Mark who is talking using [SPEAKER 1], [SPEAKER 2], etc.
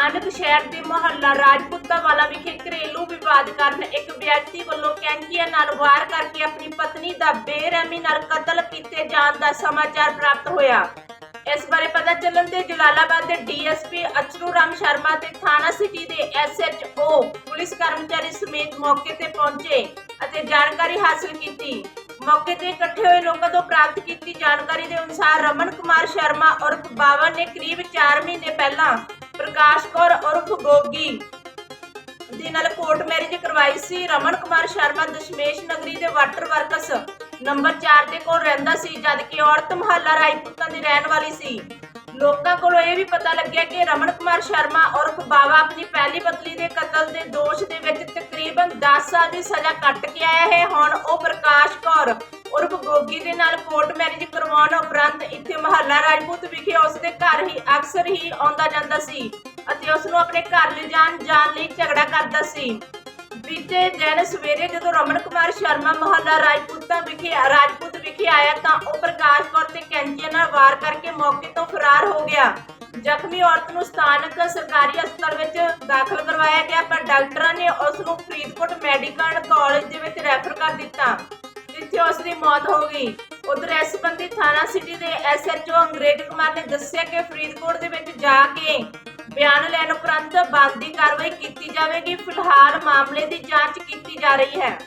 [SPEAKER 1] ਸਥਾਨਕ ਸ਼ਹਿਰ ਦੇ ਮੁਹੱਲਾ ਰਾਜਪੂਤਾ ਵਾਲਾ ਵਿਖੇ ਘਰੇਲੂ ਵਿਵਾਦ ਕਾਰਨ ਇੱਕ ਵਿਅਕਤੀ ਵੱਲੋਂ ਕੈਂਚੀਆਂ ਨਾਲ ਵਾਰ ਕਰਕੇ ਆਪਣੀ ਪਤਨੀ ਦਾ ਬੇਰਹਿਮੀ ਨਾਲ ਕਤਲ ਕੀਤੇ ਜਾਣ ਦਾ ਸਮਾਚਾਰ ਪ੍ਰਾਪਤ ਹੋਇਆ। ਇਸ ਬਾਰੇ ਪਤਾ ਚੱਲਣ ਤੇ ਜਲਾਲਾਬਾਦ ਦੇ ਡੀਐਸਪੀ ਅਚਰੂ ਰਾਮ ਸ਼ਰਮਾ ਤੇ ਥਾਣਾ ਸਿਟੀ ਦੇ ਐਸਐਚਓ ਪੁਲਿਸ ਕਰਮਚਾਰੀ ਸਮੇਤ ਮੌਕੇ ਤੇ ਪਹੁੰਚੇ ਅਤੇ ਜਾਣਕਾਰੀ ਹਾਸਲ ਕੀਤੀ। ਮੌਕੇ ਤੇ ਇਕੱਠੇ ਹੋਏ ਲੋਕਾਂ ਤੋਂ ਪ੍ਰਾਪਤ ਕੀਤੀ ਜਾਣਕਾਰੀ ਦੇ ਅਨੁਸਾਰ ਰਮਨ ਕੁਮਾਰ ਸ਼ਰਮਾ ਉਰਫ ਬਾਵਾ ਨੇ ਕਰੀਬ 4 ਮਹੀਨੇ ਪਹਿਲਾਂ ਪ੍ਰਕਾਸ਼ ਕੌਰ ਉਰਫ ਗੋਗੀ ਦੇ ਨਾਲ ਕੋਰਟ ਮੈਰਿਜ ਕਰਵਾਈ ਸੀ। ਰਮਨ ਕੁਮਾਰ ਸ਼ਰਮਾ ਦਸ਼ਮੇਸ਼ ਨਗਰੀ ਦੇ ਵਾਟਰ ਵਰਕਸ ਨੰਬਰ 4 ਦੇ ਕੋਲ ਰਹਿੰਦਾ ਸੀ ਜਦਕਿ ਔਰਤ ਮਹੱਲਾ ਰਾਜਪੂਤਾਂ ਦੀ ਰਹਿਣ ਵਾਲੀ ਸੀ। ਲੋਕਾਂ ਕੋਲੋਂ ਇਹ ਵੀ ਪਤਾ ਲੱਗਿਆ ਕਿ ਰਮਨ ਕੁਮਾਰ ਸ਼ਰਮਾ ਔਰਫ ਬਾਵਾ ਆਪਣੀ ਪਹਿਲੀ ਪਤਨੀ ਦੇ ਕਤਲ ਦੇ ਦੋਸ਼ ਦੇ ਵਿੱਚ ਤਕਰੀਬਨ 10 ਸਾਲ ਦੀ ਸਜ਼ਾ ਕੱਟ ਕੇ ਆਇਆ ਹੈ। ਹੁਣ ਉਹ ਪ੍ਰਕਾਸ਼ ਕੌਰ ਉਰਫ ਗੋਗੀ ਦੇ ਨਾਲ ਕੋਰਟ ਮੈਰਿਜ ਕਰਵਾਉਣ ਉਪਰੰਤ ਇੱਥੇ ਮਹੱਲਾ ਰਾਜਪੂਤ ਵਿਖੇ ਉਸ ਦੇ ਘਰ ਹੀ ਅਕਸਰ ਹੀ ਆਉਂਦਾ ਜਾਂਦਾ ਸੀ ਅਤੇ ਉਸ ਨੂੰ ਆਪਣੇ ਘਰ ਲਿਜਾਣ ਜਾਣ ਲਈ ਝਗੜਾ ਕਰਦਾ ਸੀ। ਬੀਤੇ ਦਿਨ ਸਵੇਰੇ ਜਦੋਂ ਰਮਨ ਕੁਮਾਰ ਸ਼ਰਮਾ ਮਹੱਲਾ ਰਾਜਪੂਤਾਂ ਵਿਖੇ ਰਾਜਪੂਤ ਵਿਖੇ ਆਇਆ ਤਾਂ ਉਹ ਪ੍ਰਕਾਸ਼ ਕੌਰ ਤੇ ਕੈਂਚੀਆਂ ਨਾਲ ਵਾਰ ਕਰਕੇ ਮੌਕੇ ਤੋਂ ਫਰਾਰ ਹੋ ਗਿਆ। ਜ਼ਖਮੀ ਔਰਤ ਨੂੰ ਸਥਾਨਕ ਸਰਕਾਰੀ ਹਸਪਤਾਲ ਵਿੱਚ ਦਾਖਲ ਕਰਵਾਇਆ ਗਿਆ, ਪਰ ਡਾਕਟਰਾਂ ਨੇ ਉਸ ਨੂੰ ਫਰੀਦਕੋਟ ਮੈਡੀਕਲ ਕਾਲਜ ਦੇ ਵਿੱਚ ਰੈਫਰ ਕਰ ਦਿੱਤਾ। ਜਿੱਥੇ ਉਸ ਦੀ ਮੌਤ ਹੋ ਗਈ। ਉਧਰ ਇਸ ਸੰਬੰਧੀ ਥਾਣਾ ਸਿਟੀ ਦੇ ਐਸਐਚਓ ਅੰਗਰੇਜ਼ ਕੁਮਾਰ ਨੇ ਦੱਸਿਆ ਕਿ ਫਰੀਦਕੋਟ ਦੇ ਵਿੱਚ ਜਾ ਕੇ ਬਿਆਨ ਲੈਣ ਉਪਰੰਤ ਬਣਦੀ ਕਾਰਵਾਈ ਕੀਤੀ ਜਾਵੇਗੀ। ਫਿਲਹਾਲ ਮਾਮਲੇ ਦੀ ਜਾਂਚ ਕੀਤੀ ਜਾ ਰਹੀ ਹੈ।